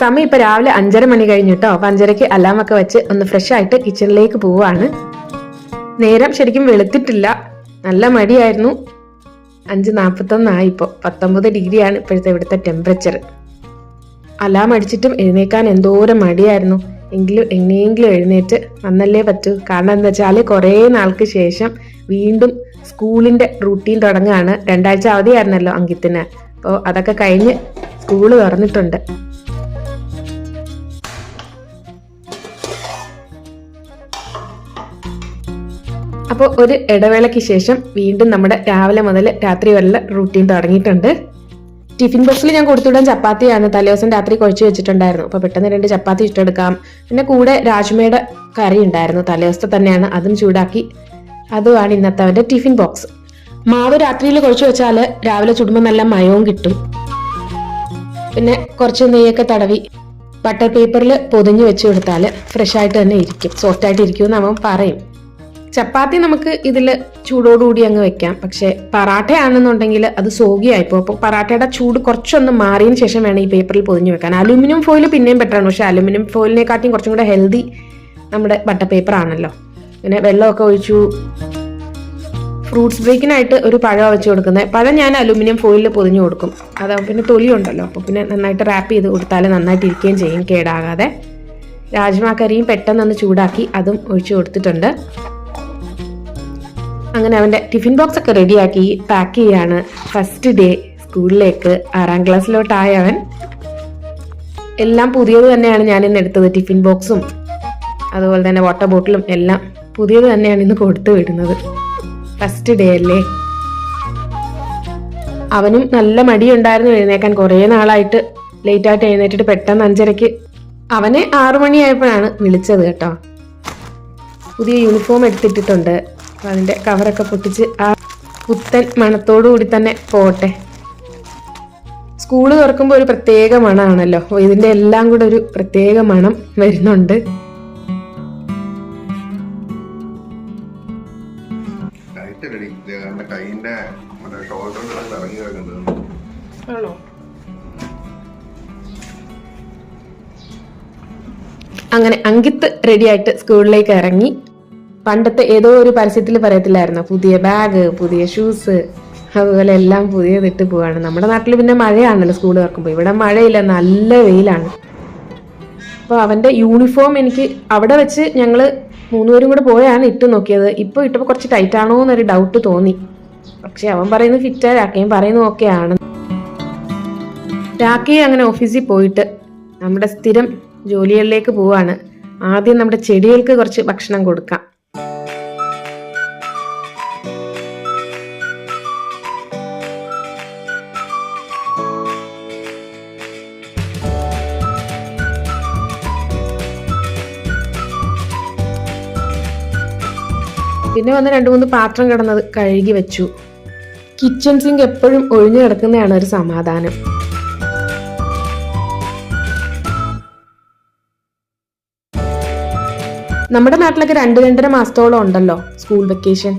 സമയം ഇപ്പൊ രാവിലെ അഞ്ചര മണി കഴിഞ്ഞു കേട്ടോ അപ്പൊ അഞ്ചരക്ക് അലാമൊക്കെ വെച്ച് ഒന്ന് ഫ്രഷ് ആയിട്ട് കിച്ചണിലേക്ക് പോവാണ്. നേരം ശരിക്കും വെളുത്തിട്ടില്ല. നല്ല മടിയായിരുന്നു. അഞ്ച് നാൽപ്പത്തൊന്നായി ഇപ്പോൾ പത്തൊമ്പത് ഡിഗ്രിയാണ് ഇപ്പോഴത്തെ ഇവിടുത്തെ ടെമ്പറേച്ചർ അലാം അടിച്ചിട്ടും എഴുന്നേക്കാൻ എന്തോരം മടിയായിരുന്നു. എങ്കിലും എങ്ങനെയെങ്കിലും എഴുന്നേറ്റ് വന്നല്ലേ പറ്റൂ. കാരണം എന്താ വെച്ചാൽ കുറേ നാൾക്ക് ശേഷം വീണ്ടും സ്കൂളിന്റെ റൂട്ടീൻ തുടങ്ങുകയാണ് രണ്ടാഴ്ച അവധിയായിരുന്നല്ലോ അങ്കിത്തിന്. അപ്പോൾ അതൊക്കെ കഴിഞ്ഞ് സ്കൂൾ തുറന്നിട്ടുണ്ട്. അപ്പോൾ ഒരു ഇടവേളയ്ക്ക് ശേഷം വീണ്ടും നമ്മുടെ രാവിലെ മുതൽ രാത്രി വരെ റൂട്ടീൻ തുടങ്ങിയിട്ടുണ്ട്. ടിഫിൻ ബോക്സിൽ ഞാൻ കൊടുത്തുവിടാൻ ചപ്പാത്തിയാണ്. തലേദിവസം രാത്രി കുഴച്ച് വെച്ചിട്ടുണ്ടായിരുന്നു. അപ്പോൾ പെട്ടെന്ന് രണ്ട് ചപ്പാത്തി ഇട്ടെടുക്കാം. പിന്നെ കൂടെ രാജ്മയുടെ കറി ഉണ്ടായിരുന്നു. തലേദിവസത്തെ തന്നെയാണ് അതും ചൂടാക്കി. അതുമാണ് ഇന്നത്തെ അവന്റെ ടിഫിൻ ബോക്സ് മാവ് രാത്രിയിൽ കുഴച്ച് വെച്ചാൽ രാവിലെ ചുടുമ്പോൾ നല്ല മയവും കിട്ടും. പിന്നെ കുറച്ച് നെയ്യൊക്കെ തടവി ബട്ടർ പേപ്പറിൽ പൊതിഞ്ഞ് വെച്ച് കൊടുത്താൽ ഫ്രഷ് ആയിട്ട് തന്നെ ഇരിക്കും. സോഫ്റ്റ് ആയിട്ട് ഇരിക്കുമെന്ന് അവൻ പറയും. ചപ്പാത്തി നമുക്ക് ഇതിൽ ചൂടോടുകൂടി അങ്ങ് വെക്കാം. പക്ഷേ പറാട്ടയാണെന്നുണ്ടെങ്കിൽ അത് സോഗിയായിപ്പോൾ അപ്പോൾ പറാട്ടയുടെ ചൂട് കുറച്ചൊന്ന് മാറിയതിന് ശേഷം വേണം ഈ പേപ്പറിൽ പൊതിഞ്ഞ് വെക്കാൻ. അലുമിനിയം ഫോയിൽ പിന്നെയും ബെറ്ററാണ് പക്ഷേ അലുമിനിയം ഫോയിലിനെക്കാട്ടിയും കുറച്ചും കൂടെ ഹെൽത്തി നമ്മുടെ ബട്ടർ പേപ്പർ ആണല്ലോ. പിന്നെ വെള്ളമൊക്കെ ഒഴിച്ചു. ഫ്രൂട്ട്സ് ബ്രേക്കിനായിട്ട് ഒരു പഴം വെച്ച് കൊടുക്കുന്നത്. പഴം ഞാൻ അലുമിനിയം ഫോയിലിൽ പൊതിഞ്ഞു കൊടുക്കും. അതാവും പിന്നെ തൊലി ഉണ്ടല്ലോ അപ്പോൾ പിന്നെ നന്നായിട്ട് റാപ്പ് ചെയ്ത് കൊടുത്താൽ നന്നായിട്ട് ഇരിക്കുകയും ചെയ്യും കേടാകാതെ. രാജ്മ കറിയും പെട്ടെന്ന് ചൂടാക്കി അതും ഒഴിച്ചു കൊടുത്തിട്ടുണ്ട്. അങ്ങനെ അവന്റെ ടിഫിൻ ബോക്സ് ഒക്കെ റെഡിയാക്കി പാക്ക് ചെയ്യാണ് ഫസ്റ്റ് ഡേ സ്കൂളിലേക്ക് ആറാം ക്ലാസ്സിലോട്ടായ അവൻ. എല്ലാം പുതിയത് തന്നെയാണ് ഞാൻ ഇന്ന് എടുത്തത് ടിഫിൻ ബോക്സും അതുപോലെ തന്നെ വാട്ടർ ബോട്ടിലും എല്ലാം പുതിയത് തന്നെയാണ് ഇന്ന് കൊടുത്തു വിടുന്നത്. ഫസ്റ്റ് ഡേ അല്ലേ? അവനും നല്ല മടിയുണ്ടായിരുന്നു എഴുന്നേക്കാൻ. കുറേ നാളായിട്ട് ലേറ്റ് ആയിട്ട് എഴുന്നേറ്റിട്ട് പെട്ടെന്ന് അഞ്ചരയ്ക്ക് അവനെ ആറു മണിയായപ്പോഴാണ് വിളിച്ചത് കേട്ടോ. പുതിയ യൂണിഫോം എടുത്തിട്ടിട്ടുണ്ട്. അപ്പൊ അതിന്റെ കവറൊക്കെ പൊട്ടിച്ച് ആ പുത്തൻ മണത്തോടു കൂടി തന്നെ പോട്ടെ. സ്കൂൾ തുറക്കുമ്പോൾ ഒരു പ്രത്യേക മണമാണല്ലോ ഇതിന്റെ ഇതിന്റെ എല്ലാം കൂടെ ഒരു പ്രത്യേക മണം വരുന്നുണ്ട്. ആണോ? അങ്ങനെ അങ്കിത്ത് റെഡിയായിട്ട് സ്കൂളിലേക്ക് ഇറങ്ങി. പണ്ടത്തെ ഏതോ ഒരു പരസ്യത്തിൽ പറയത്തില്ലായിരുന്നു? പുതിയ ബാഗ് പുതിയ ഷൂസ് അതുപോലെ എല്ലാം പുതിയതിട്ട് പോവാണ്. നമ്മുടെ നാട്ടിൽ പിന്നെ മഴയാണല്ലോ സ്കൂൾ തുറക്കുമ്പോൾ ഇവിടെ മഴയില്ല നല്ല വെയിലാണ്. അപ്പോൾ അവന്റെ യൂണിഫോം എനിക്ക് അവിടെ വെച്ച് ഞങ്ങൾ മൂന്നുപേരും കൂടെ പോയാണ് ഇട്ട് നോക്കിയത്. ഇപ്പോൾ ഇട്ടപ്പോൾ കുറച്ച് ടൈറ്റ് ആണോ എന്നൊരു ഡൗട്ട് തോന്നി. പക്ഷെ അവൻ പറയുന്നത് ഫിറ്റ് രാക്കയും പറയുന്നത് ആണ്. രാക്കയെ അങ്ങനെ ഓഫീസിൽ പോയിട്ട് നമ്മുടെ സ്ഥിരം ജോലികളിലേക്ക് പോവാണ്. ആദ്യം നമ്മുടെ ചെടികൾക്ക് കുറച്ച് ഭക്ഷണം കൊടുക്കാം. പിന്നെ വന്ന് രണ്ട് മൂന്ന് പാത്രം കിടന്നത് കഴുകി വെച്ചു. കിച്ചൺ സിങ്ക് എപ്പോഴും ഒഴിഞ്ഞു കിടക്കുന്നതാണ് ഒരു സമാധാനം. നമ്മുടെ നാട്ടിലൊക്കെ രണ്ട് രണ്ടര മാസത്തോളം ഉണ്ടല്ലോ സ്കൂൾ വെക്കേഷൻ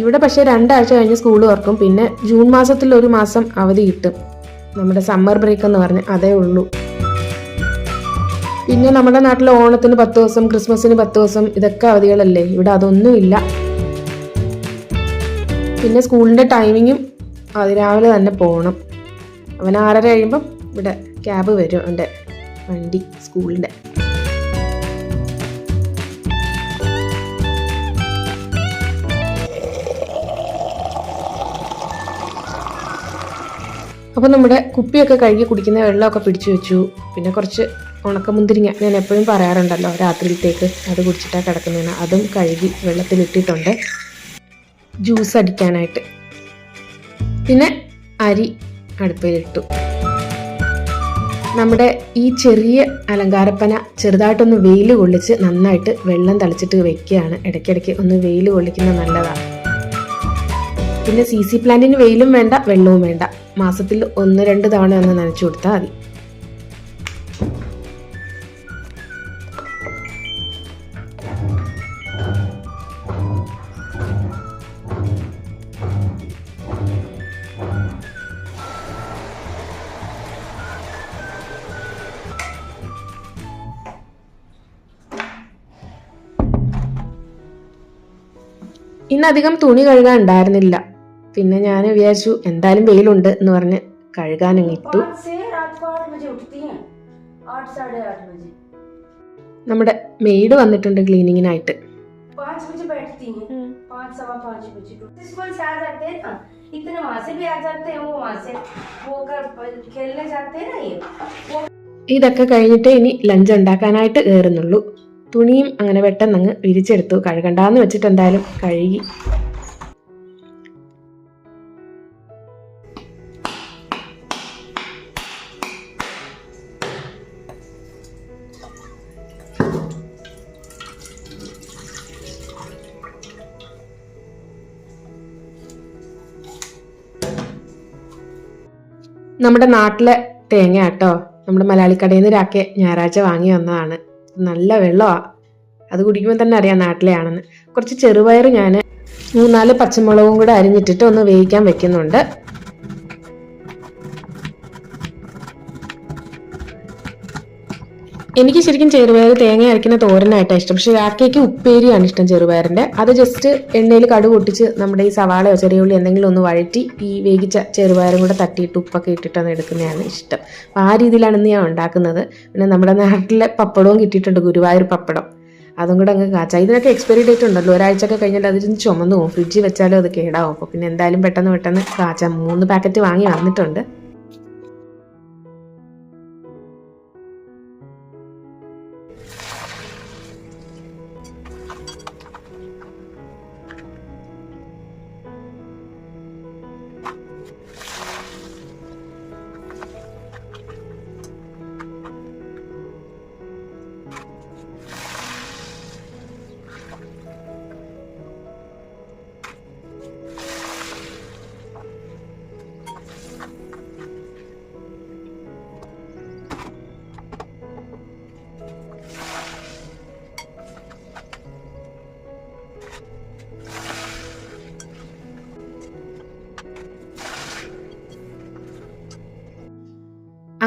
ഇവിടെ പക്ഷേ രണ്ടാഴ്ച കഴിഞ്ഞ് സ്കൂൾ തുറക്കും. പിന്നെ ജൂൺ മാസത്തിൽ ഒരു മാസം അവധി കിട്ടും. നമ്മുടെ സമ്മർ ബ്രേക്ക് എന്ന് പറഞ്ഞ് അതേ ഉള്ളൂ. പിന്നെ നമ്മുടെ നാട്ടിൽ ഓണത്തിന് പത്ത് ദിവസം ക്രിസ്മസിന് പത്ത് ദിവസം ഇതൊക്കെ അവധികളല്ലേ? ഇവിടെ അതൊന്നുമില്ല. പിന്നെ സ്കൂളിന്റെ ടൈമിങ്ങും അതിരാവിലെ തന്നെ പോകണം. അവൻ ആറര കഴിയുമ്പം ഇവിടെ ക്യാബ് വരും അവന്റെ വണ്ടി സ്കൂളിന്റെ. അപ്പോൾ നമ്മുടെ കുപ്പിയൊക്കെ കഴുകി കുടിക്കുന്ന വെള്ളമൊക്കെ പിടിച്ചു വെച്ചു. പിന്നെ കുറച്ച് ഉണക്കമുന്തിരിങ്ങ ഞാൻ എപ്പോഴും പറയാറുണ്ടല്ലോ രാത്രിയിലത്തേക്ക് അത് കുടിച്ചിട്ടാണ് കിടക്കുന്നതിന് അതും കഴുകി വെള്ളത്തിലിട്ടിട്ടുണ്ട്. ജ്യൂസ് അടിക്കാനായിട്ട്. പിന്നെ അരി അടുപ്പിലിട്ടു. നമ്മുടെ ഈ ചെറിയ അലങ്കാരപ്പന ചെറുതായിട്ടൊന്ന് വെയിൽ കൊള്ളിച്ച് നന്നായിട്ട് വെള്ളം തളിച്ചിട്ട് വെക്കുകയാണ്. ഇടയ്ക്കിടയ്ക്ക് ഒന്ന് വെയിൽ കൊള്ളിക്കുന്നത് നല്ലതാണ്. പിന്നെ സി സി പ്ലാന്റിന് വെയിലും വേണ്ട വെള്ളവും വേണ്ട. മാസത്തിൽ ഒന്ന് രണ്ട് തവണ ഒന്ന് നനച്ചു കൊടുത്താൽ മതി. ഇന്ന് അധികം തുണി കഴുകാൻ ഉണ്ടായിരുന്നില്ല പിന്നെ ഞാൻ വിചാരിച്ചു എന്തായാലും വെയിലുണ്ട് എന്ന് പറഞ്ഞ് കഴുകാനങ്ങ് ഇട്ടു पाँच से रात को आठ बजे उठती हैं आठ साढ़े आठ बजे നമ്മുടെ മെയ്ഡ് വന്നിട്ടുണ്ട് ക്ലീനിങ്ങിനായിട്ട് पाँच बजे बैठती हैं पाँच सवा पाँच बजे स्कूल से आ जाते हैं ना इतने वहां से भी आ जाते हैं वो वहां से वो कर खेलने जाते हैं ना ये वो ഇതൊക്കെ കഴിഞ്ഞിട്ട് ഇനി ലഞ്ച് ഉണ്ടാക്കാനായിട്ട് കയറുന്നുള്ളൂ തുണിയും അങ്ങനെ പെട്ടെന്ന് അങ്ങ് വിരിച്ചെടുത്തു. കഴുകണ്ടാന്ന് വെച്ചിട്ട് എന്തായാലും കഴുകി. നമ്മുടെ നാട്ടിലെ തേങ്ങ കേട്ടോ. നമ്മുടെ മലയാളിക്കടയിൽ നിന്ന് രാക്കെ ഞായറാഴ്ച വാങ്ങി വന്നതാണ്. നല്ല വെള്ളമാണ് അത് കുടിക്കുമ്പോൾ തന്നെ അറിയാം നാട്ടിലെയാണെന്ന് കുറച്ച് ചെറുപയർ ഞാൻ മൂന്നാൽ പച്ചമുളകും കൂടെ അരിഞ്ഞിട്ടിട്ട് ഒന്ന് വേവിക്കാൻ വെക്കുന്നുണ്ട്. എനിക്ക് ശരിക്കും ചെറുപയർ തേങ്ങ അരയ്ക്കുന്ന തോരനായിട്ടാണ് ഇഷ്ടം. പക്ഷെ രാക്കേക്ക് ഉപ്പേരിയാണ് ഇഷ്ടം ചെറുപയറിന്റെ. അത് ജസ്റ്റ് എണ്ണയിൽ കടു പൊട്ടിച്ച് നമ്മുടെ ഈ സവാളയോ ചെറിയ ഉള്ളി എന്തെങ്കിലും ഒന്ന് വഴറ്റി ഈ വേവിച്ച ചെറുപയറും കൂടെ തട്ടിയിട്ട് ഉപ്പൊക്കെ ഇട്ടിട്ടൊന്ന് എടുക്കുന്നതാണ് ഇഷ്ടം. അപ്പോൾ ആ രീതിയിലാണ് ഇന്ന് ഞാൻ ഉണ്ടാക്കുന്നത്. പിന്നെ നമ്മുടെ നാട്ടിലെ പപ്പടവും കിട്ടിയിട്ടുണ്ട് ഗുരുവായൂർ പപ്പടം. അതും കൂടെ അങ്ങ് കാച്ച. ഇതിനൊക്കെ എക്സ്പയറി ഡേറ്റ് ഉണ്ടല്ലോ. ഒരാഴ്ചയൊക്കെ കഴിഞ്ഞാൽ അതിന് ചുമന്നു പോകും. ഫ്രിഡ്ജിൽ വെച്ചാലും അത് കേടാവും. അപ്പോൾ പിന്നെ എന്തായാലും പെട്ടെന്ന് പെട്ടെന്ന് കാച്ച. മൂന്ന് പാക്കറ്റ് വാങ്ങി വന്നിട്ടുണ്ട്.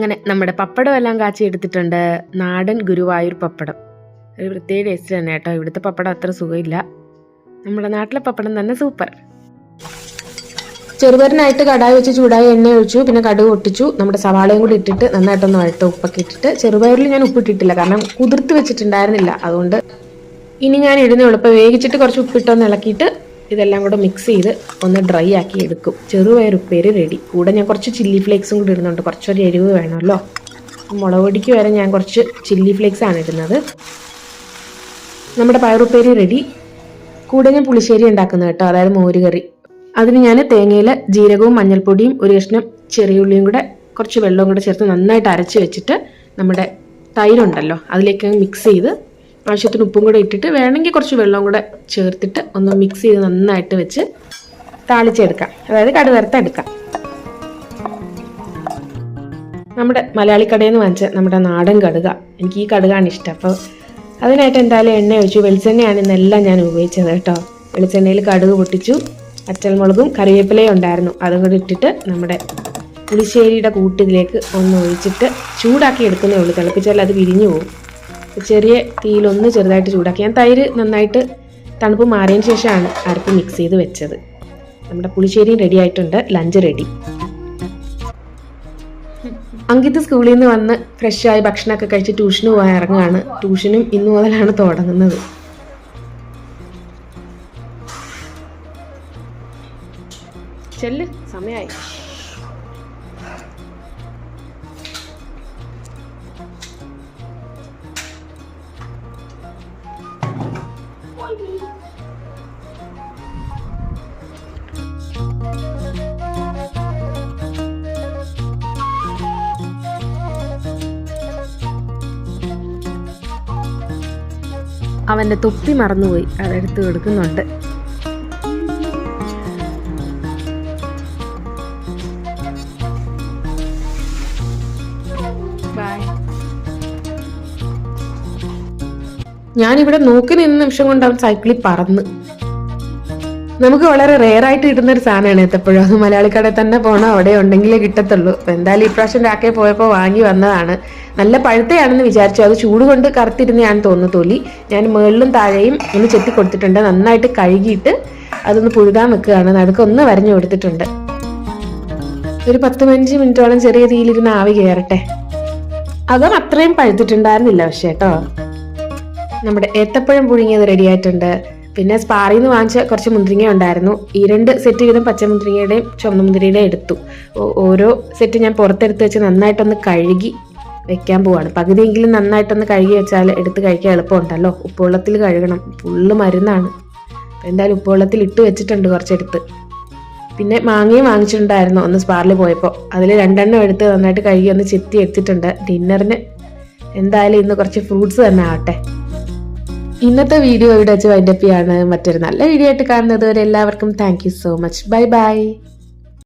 അങ്ങനെ നമ്മുടെ പപ്പടം എല്ലാം കാച്ചി എടുത്തിട്ടുണ്ട്. നാടൻ ഗുരുവായൂർ പപ്പടം. ഒരു പ്രത്യേക ടേസ്റ്റ് തന്നെ കേട്ടോ. ഇവിടുത്തെ പപ്പടം അത്ര സുഖമില്ല. നമ്മുടെ നാട്ടിലെ പപ്പടം തന്നെ സൂപ്പർ ചെറുപയറിനായിട്ട് കടായി വെച്ച് ചൂടായി എണ്ണ ഒഴിച്ചു. പിന്നെ കടുക് ഒട്ടിച്ചു നമ്മുടെ സവാളയും കൂടി ഇട്ടിട്ട് നന്നായിട്ടൊന്ന് വഴട്ട് ഉപ്പൊക്കെ ഇട്ടിട്ട് ചെറുപയറിൽ ഞാൻ ഉപ്പിട്ടിട്ടില്ല കാരണം കുതിർത്ത് വെച്ചിട്ടുണ്ടായിരുന്നില്ല. അതുകൊണ്ട് ഇനി ഞാൻ ഇടുന്നേ ഇപ്പോൾ വേവിച്ചിട്ട് കുറച്ച് ഉപ്പിട്ടൊന്ന് ഇളക്കിയിട്ട് ഇതെല്ലാം കൂടെ മിക്സ് ചെയ്ത് ഒന്ന് ഡ്രൈ ആക്കി എടുക്കും. ചെറുപയർ ഉപ്പേര് റെഡി കൂടെ ഞാൻ കുറച്ച് ചില്ലി ഫ്ലേക്സും കൂടി ഇടുന്നുണ്ട്. കുറച്ചൊരു എരിവ് വേണമല്ലോ. മുളക് പൊടിക്ക് വരെ ഞാൻ കുറച്ച് ചില്ലി ഫ്ലേക്സ് ആണ് ഇടുന്നത്. നമ്മുടെ പയറുപ്പേരി റെഡി കൂടെ ഞാൻ പുളിശ്ശേരി ഉണ്ടാക്കുന്നത് കേട്ടോ അതായത് മോരുകറി. അതിന് ഞാൻ തേങ്ങയിൽ ജീരകവും മഞ്ഞൾപ്പൊടിയും ഒരു കഷ്ണം ചെറിയുള്ളിയും കൂടെ കുറച്ച് വെള്ളവും കൂടെ ചേർത്ത് നന്നായിട്ട് അരച്ച് വെച്ചിട്ട് നമ്മുടെ തൈരുണ്ടല്ലോ അതിലേക്ക് മിക്സ് ചെയ്ത് ആവശ്യത്തിന് ഉപ്പും കൂടെ ഇട്ടിട്ട് വേണമെങ്കിൽ കുറച്ച് വെള്ളവും കൂടെ ചേർത്തിട്ട് ഒന്ന് മിക്സ് ചെയ്ത് നന്നായിട്ട് വെച്ച് താളിച്ചെടുക്കാം. അതായത് കടുവരത്തെടുക്കാം നമ്മുടെ മലയാളി കടയിൽ നിന്ന് വാങ്ങിച്ച നമ്മുടെ നാടൻ കടുക. എനിക്ക് ഈ കടുകാണ് ഇഷ്ടം. അപ്പോൾ അതിനായിട്ട് എന്തായാലും എണ്ണ ഒഴിച്ചു. വെളിച്ചെണ്ണയാണ് ഇന്നെല്ലാം ഞാൻ ഉപയോഗിച്ചത് കേട്ടോ. വെളിച്ചെണ്ണയിൽ കടുക് പൊട്ടിച്ചു. പച്ചമുളകും കറിവേപ്പിലയും ഉണ്ടായിരുന്നു. അതും കൂടി ഇട്ടിട്ട് നമ്മുടെ പുളിശ്ശേരിയുടെ കൂട്ടിലേക്ക് ഒന്ന് ഒഴിച്ചിട്ട് ചൂടാക്കി എടുക്കുന്നേ ഉള്ളൂ. തിളപ്പിച്ചാൽ അത് വിരിഞ്ഞു പോകും. ചെറിയ തീയിലൊന്ന് ചെറുതായിട്ട് ചൂടാക്കി. ഞാൻ തൈര് നന്നായിട്ട് തണുപ്പ് മാറിയതിന് ശേഷമാണ് അരപ്പ് മിക്സ് ചെയ്ത് വെച്ചത്. നമ്മുടെ പുളിശ്ശേരിയും റെഡി ആയിട്ടുണ്ട്. ലഞ്ച് റെഡി അങ്കിത് സ്കൂളിൽ നിന്ന് വന്ന് ഫ്രഷായി ഭക്ഷണമൊക്കെ കഴിച്ച് ട്യൂഷന് പോകാൻ ഇറങ്ങുകയാണ് ട്യൂഷനും ഇന്നു മുതലാണ് തുടങ്ങുന്നത്. ചെല്ല് സമയമായി അവന്റെ തൊപ്പി മറന്നുപോയി. അതെടുത്ത് കൊടുക്കുന്നുണ്ട് ഞാനിവിടെ നോക്കി നിന്ന നിമിഷം കൊണ്ട് അവൻ സൈക്കിളിൽ പറന്ന്. നമുക്ക് വളരെ റെയർ ആയിട്ട് കിട്ടുന്ന ഒരു സാധനമാണ് എത്തപ്പോഴും അത് മലയാളിക്കടയിൽ തന്നെ പോകണം അവിടെ ഉണ്ടെങ്കിലേ കിട്ടത്തുള്ളൂ. അപ്പൊ എന്തായാലും ഇപ്രാവശ്യം രാക്കെ പോയപ്പോൾ വാങ്ങി വന്നതാണ്. നല്ല പഴുത്തയാണെന്ന് വിചാരിച്ചു. അത് ചൂട് കൊണ്ട് ഞാൻ തോന്നുന്നു തൊലി. ഞാൻ മുകളിലും താഴെയും ഒന്ന് ചെത്തി കൊടുത്തിട്ടുണ്ട്. നന്നായിട്ട് കഴുകിയിട്ട് അതൊന്ന് പുഴുതാൻ വെക്കുകയാണ്. നടുക്ക് ഒന്ന് വരഞ്ഞു കൊടുത്തിട്ടുണ്ട്. ഒരു പത്ത് പതിനഞ്ച് മിനിറ്റോളം ചെറിയ തീയിലിരുന്ന് ആവി കയറട്ടെ. അതും അത്രയും പഴുത്തിട്ടുണ്ടായിരുന്നില്ല പക്ഷേ കേട്ടോ. നമ്മുടെ ഏത്തപ്പഴം പുഴുങ്ങിയത് റെഡി ആയിട്ടുണ്ട്. പിന്നെ സ്പാറിൽ നിന്ന് വാങ്ങിച്ച കുറച്ച് മുന്തിരിങ്ങ ഉണ്ടായിരുന്നു. ഈ രണ്ട് സെറ്റ് വീതം പച്ചമുന്തിരിങ്ങയുടെയും ചുവന്ന മുന്തിരിയുടെയും എടുത്തു. ഓരോ സെറ്റ് ഞാൻ പുറത്തെടുത്ത് വെച്ച് നന്നായിട്ടൊന്ന് കഴുകി വെക്കാൻ പോവാണ്. പകുതിയെങ്കിലും നന്നായിട്ടൊന്ന് കഴുകി വെച്ചാൽ എടുത്ത് കഴിക്കാൻ എളുപ്പമുണ്ടല്ലോ. ഉപ്പുവെള്ളത്തിൽ കഴുകണം. ഫുള്ള് മരുന്നാണ്. എന്തായാലും ഉപ്പുവെള്ളത്തിൽ ഇട്ട് വെച്ചിട്ടുണ്ട് കുറച്ചെടുത്ത്. പിന്നെ മാങ്ങയും വാങ്ങിച്ചിട്ടുണ്ടായിരുന്നു ഒന്ന് സ്പാറിൽ പോയപ്പോൾ അതിൽ രണ്ടെണ്ണം എടുത്ത് നന്നായിട്ട് കഴുകി ഒന്ന് ചെത്തി എടുത്തിട്ടുണ്ട്. ഡിന്നറിന് എന്തായാലും ഇന്ന് കുറച്ച് ഫ്രൂട്ട്സ് തന്നെ ആവട്ടെ. ഇന്നത്തെ വീഡിയോ ഇവിടെ വെച്ച് വൈൻഡപ്പ് മറ്റൊരു നല്ല വീഡിയോ ആയിട്ട് കാണുന്നത് വരെ എല്ലാവർക്കും thank so much bye bye